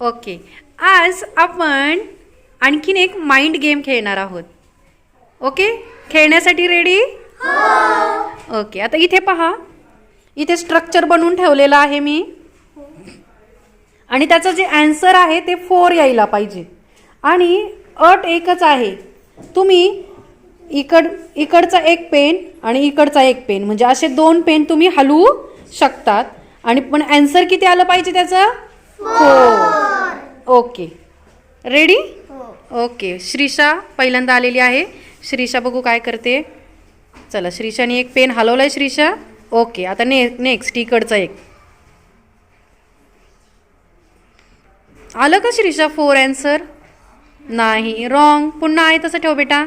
Okay. आज आपण आणखीन एक माइंड गेम खेळणार आहोत. ओके? खेळण्यासाठी रेडी हो. ओके. आता इथे पहा. इथे स्ट्रक्चर बनवून ठेवलेलं आहे मी. आणि त्याचं जे ॲन्सर आहे ते फोर यायला पाहिजे. आणि अट एकच आहे. तुम्ही इकड इकडचा एक पेन आणि इकडचा एक पेन म्हणजे असे दोन पेन तुम्ही हलवू शकतात. आणि पण ॲन्सर किती आलं पाहिजे त्याचं? Four okay. Ready okay. Shrisha पहिल्यांदा आलेली आहे. श्रीषा बघू काय करते. चला श्रीषाने एक पेन हलवलाय श्रीषा. ओके आता ने नेक्स्ट इकडचा एक. आलं का श्रीषा फोर अँसर नाही. रॉंग पुन्हा आहे तसं ठेव बेटा.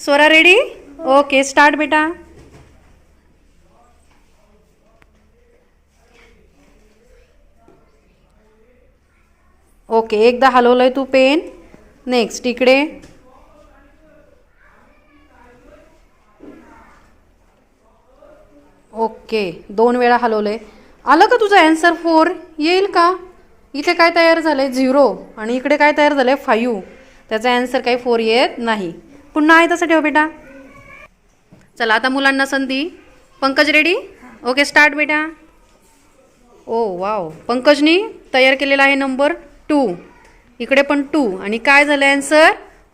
स्वरा रेडी ओके स्टार्ट बेटा. ओके एकदा हलवलं आहे तू पेन. नेक्स्ट इकडे. ओके दोन वेळा हलवलं आहे आलं का तुझं अँसर फोर येईल का? इथे काय तयार झालं आहे झिरो आणि इकडे काय तयार झालं आहे फाईव्ह त्याचा अँसर काही फोर येत नाही. पुन्हा आहे तसं ठेव बेटा. चला आता मुलांना संधी. पंकज रेडी ओके स्टार्ट बेटा. ओ वाव पंकजनी तयार केलेला आहे नंबर टू. इकडे पण टू. आणि काय झालं अँसर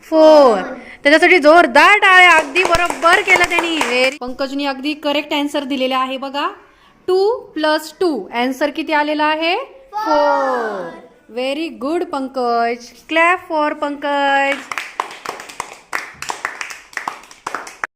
फोर. त्याच्यासाठी जोरदार टाळ्या. अगदी बरोबर केलं त्यांनी. व्हेरी पंकजनी अगदी करेक्ट अँसर दिलेले आहे बघा. Two plus two. अँसर किती आलेला आहे? Four very good Pankaj. Clap for Pankaj.